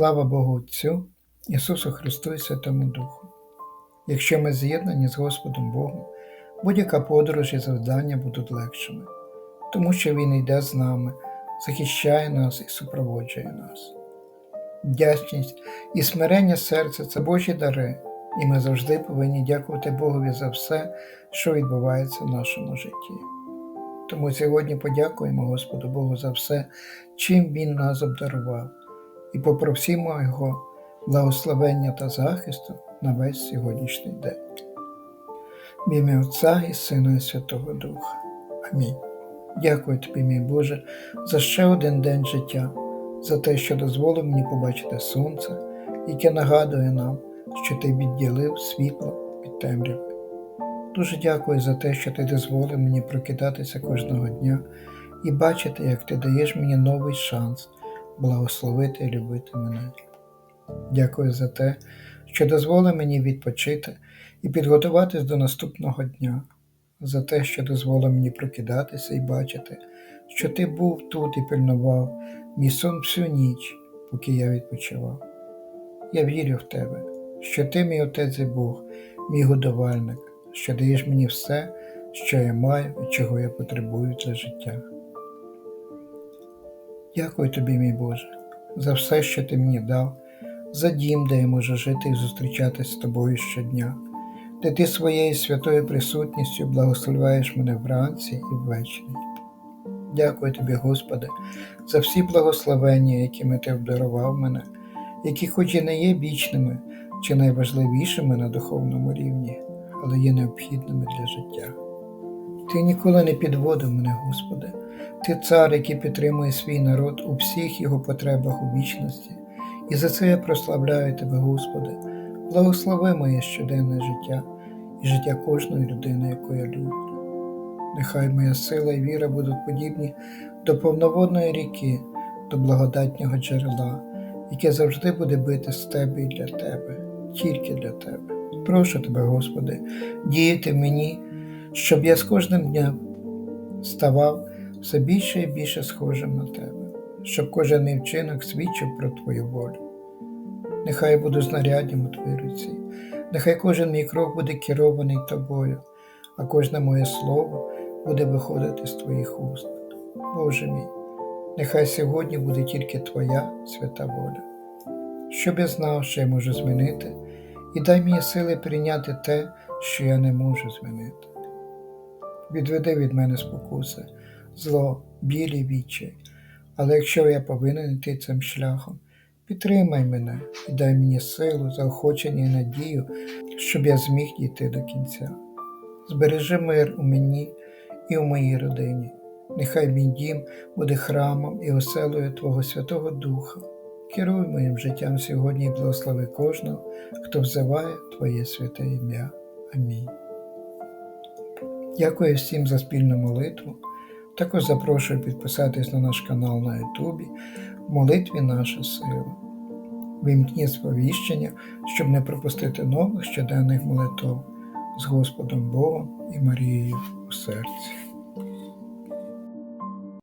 Слава Богу Отцю, Ісусу Христу і Святому Духу. Якщо ми з'єднані з Господом Богом, будь-яка подорож і завдання будуть легшими, тому що Він йде з нами, захищає нас і супроводжує нас. Вдячність і смирення серця це Божі дари, і ми завжди повинні дякувати Богові за все, що відбувається в нашому житті. Тому сьогодні подякуємо Господу Богу за все, чим Він нас обдарував, і попросимо Його благословення та захисту на весь сьогоднішній день. В ім'я Отця і Сина і Святого Духа. Амінь. Дякую тобі, мій Боже, за ще один день життя, за те, що дозволив мені побачити сонце, яке нагадує нам, що ти відділив світло від темряви. Дуже дякую за те, що ти дозволив мені прокидатися кожного дня і бачити, як ти даєш мені новий шанс благословити і любити мене. Дякую за те, що дозволив мені відпочити і підготуватись до наступного дня, за те, що дозволив мені прокидатися і бачити, що ти був тут і пильнував мій сон всю ніч, поки я відпочивав. Я вірю в тебе, що ти мій отець і Бог, мій годувальник, що даєш мені все, що я маю і чого я потребую для життя. Дякую тобі, мій Боже, за все, що ти мені дав, за дім, де я можу жити і зустрічатися з тобою щодня, де ти своєю святою присутністю благословляєш мене вранці і ввечері. Дякую тобі, Господи, за всі благословення, якими ти обдарував мене, які хоч і не є вічними чи найважливішими на духовному рівні, але є необхідними для життя. Ти ніколи не підводив мене, Господи, ти цар, який підтримує свій народ у всіх його потребах у вічності, і за це я прославляю Тебе, Господи, благослови моє щоденне життя і життя кожної людини, яку я люблю. Нехай моя сила і віра будуть подібні до повноводної ріки, до благодатнього джерела, яке завжди буде бити з тебе і для тебе, тільки для тебе. Прошу тебе, Господи, діяти мені, щоб я з кожним днем ставав все більше і більше схожим на тебе, щоб кожен мій вчинок свідчив про Твою волю. Нехай я буду знаряддям у Твоїй руці, нехай кожен мій крок буде керований тобою, а кожне моє слово буде виходити з Твоїх уст. Боже мій, нехай сьогодні буде тільки Твоя свята воля, щоб я знав, що я можу змінити, і дай мені сили прийняти те, що я не можу змінити. Відведи від мене спокуси, зло, білі відчай, але якщо я повинен йти цим шляхом, підтримай мене і дай мені силу, заохочення і надію, щоб я зміг дійти до кінця. Збережи мир у мені і у моїй родині. Нехай мій дім буде храмом і оселою Твого Святого Духа. Керуй моїм життям сьогодні і благослови кожного, хто взиває Твоє святе ім'я. Амінь. Дякую всім за спільну молитву. Також запрошую підписатись на наш канал на Ютубі в молитві наша сила. Вимкніть сповіщення, щоб не пропустити нових щоденних молитв з Господом Богом і Марією у серці.